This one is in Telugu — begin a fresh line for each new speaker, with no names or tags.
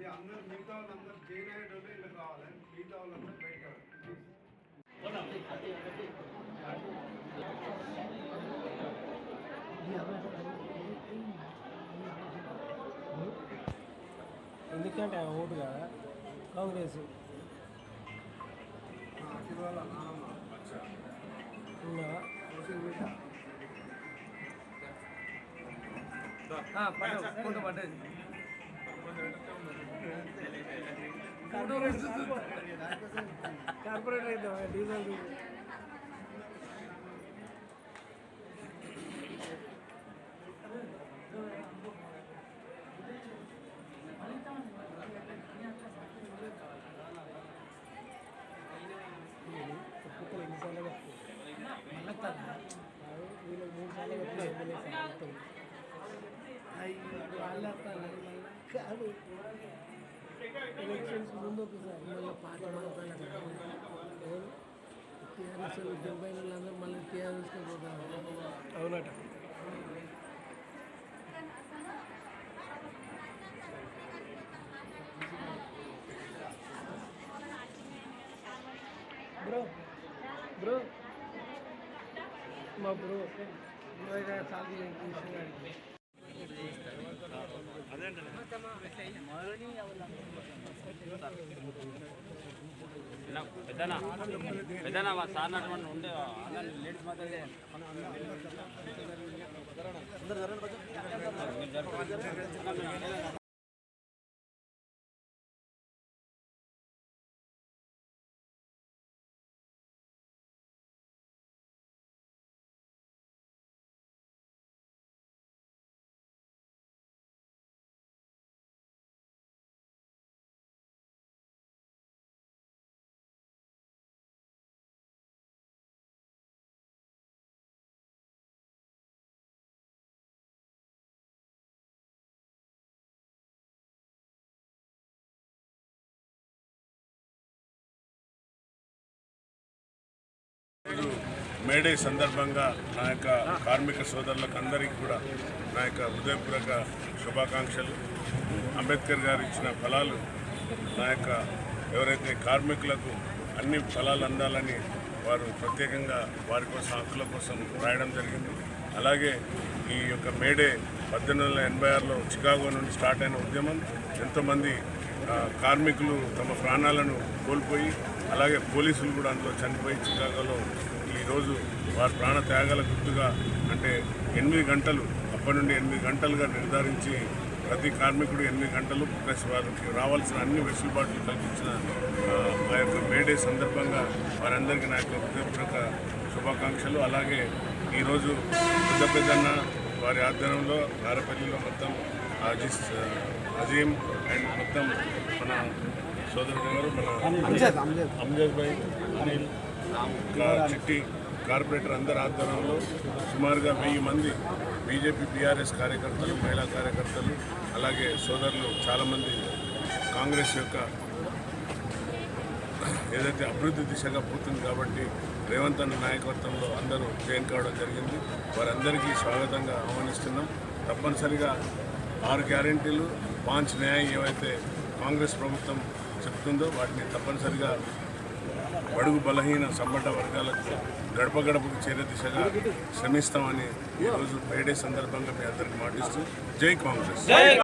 ఇది అందరు మిగతా వాళ్ళందరూ జైన్ అయ్యేటోళ్ళు ఇలా కావాలి మిగతా వాళ్ళందరూ రావాలి.
ఎందుకంటే ఆ ఓటు కదా? కాంగ్రెస్.
మా
కార్పొరేటర్ అయితే డీజిల్ ఒక్కొక్కరు ఎన్నిసార్లు కట్టుకోరు వీళ్ళకి మూడు సార్లు కట్టుకోవాలి వాళ్ళు వస్తారు మళ్ళీ కాదు ఎలక్షన్స్ ముందు ఒకసారి మళ్ళీ పార్టీ మాట్లాడారు ఎవరు? టీఆర్ఎస్ డెబ్బై వాళ్ళందరూ మళ్ళీ టీఆర్ఎస్కి పోతారు. అవునట. Bro bro. మా బ్రో. బ్రో ఇక సాగు గారికి
పెద్దనా? పెద్దనా మా సార్ నటువంటి ఉండే లేడీస్ మాత్రమే.
మేడే సందర్భంగా నా యొక్క కార్మిక సోదరులకు అందరికీ కూడా నా యొక్క హృదయపూర్వక శుభాకాంక్షలు. అంబేద్కర్ గారు ఇచ్చిన ఫలాలు నా యొక్క ఎవరైతే కార్మికులకు అన్ని ఫలాలు అందాలని వారు ప్రత్యేకంగా వారి కోసం హక్కుల కోసం రాయడం జరిగింది. అలాగే ఈ యొక్క మేడే పద్దెనిమిది వందల ఎనభై ఆరులో చికాగో నుండి స్టార్ట్ అయిన ఉద్యమం ఎంతోమంది కార్మికులు తమ ప్రాణాలను కోల్పోయి అలాగే పోలీసులు కూడా అందులో చనిపోయి చికాగోలో ఈరోజు వారి ప్రాణ త్యాగాల గుర్తుగా అంటే ఎనిమిది గంటలు అప్పటి నుండి ఎనిమిది గంటలుగా నిర్ధారించి ప్రతి కార్మికుడు ఎనిమిది గంటలు ప్లస్ వారికి రావాల్సిన అన్ని వెసులుబాట్లు కల్పించిన ఆ, యొక్క మేడే సందర్భంగా వారందరికీ నా యొక్క హృదయపూర్వక శుభాకాంక్షలు. అలాగే ఈరోజు పెద్ద పెద్దన్న వారి ఆధ్వర్యంలో కారపల్లిలో మొత్తం అజీస్ అజీం అండ్ మొత్తం మన సోదరుడు గారు మన అంజద్ భాయ్ అనిల్ చిట్టి కార్పొరేటర్ అందరి ఆధ్వర్యంలో సుమారుగా వెయ్యి మంది బీజేపీ బీఆర్ఎస్ కార్యకర్తలు మహిళా కార్యకర్తలు అలాగే సోదరులు చాలామంది కాంగ్రెస్ యొక్క ఏదైతే అభివృద్ధి దిశగా పోతుంది కాబట్టి రేవంత్ అన్న నాయకత్వంలో అందరూ జాయిన్ కావడం జరిగింది. వారందరికీ స్వాగతంగా ఆహ్వానిస్తున్నాం. తప్పనిసరిగా ఆరు గ్యారెంటీలు పాంచ్ న్యాయం ఏవైతే కాంగ్రెస్ ప్రభుత్వం చెప్తుందో వాటిని తప్పనిసరిగా బడుగు బలహీన సంబంధ వర్గాలకు గడప గడపకు చేరే దిశగా శ్రమిస్తామని ఈరోజు మేడే సందర్భంగా మీ అందరికి మాటిస్తూ జై కాంగ్రెస్.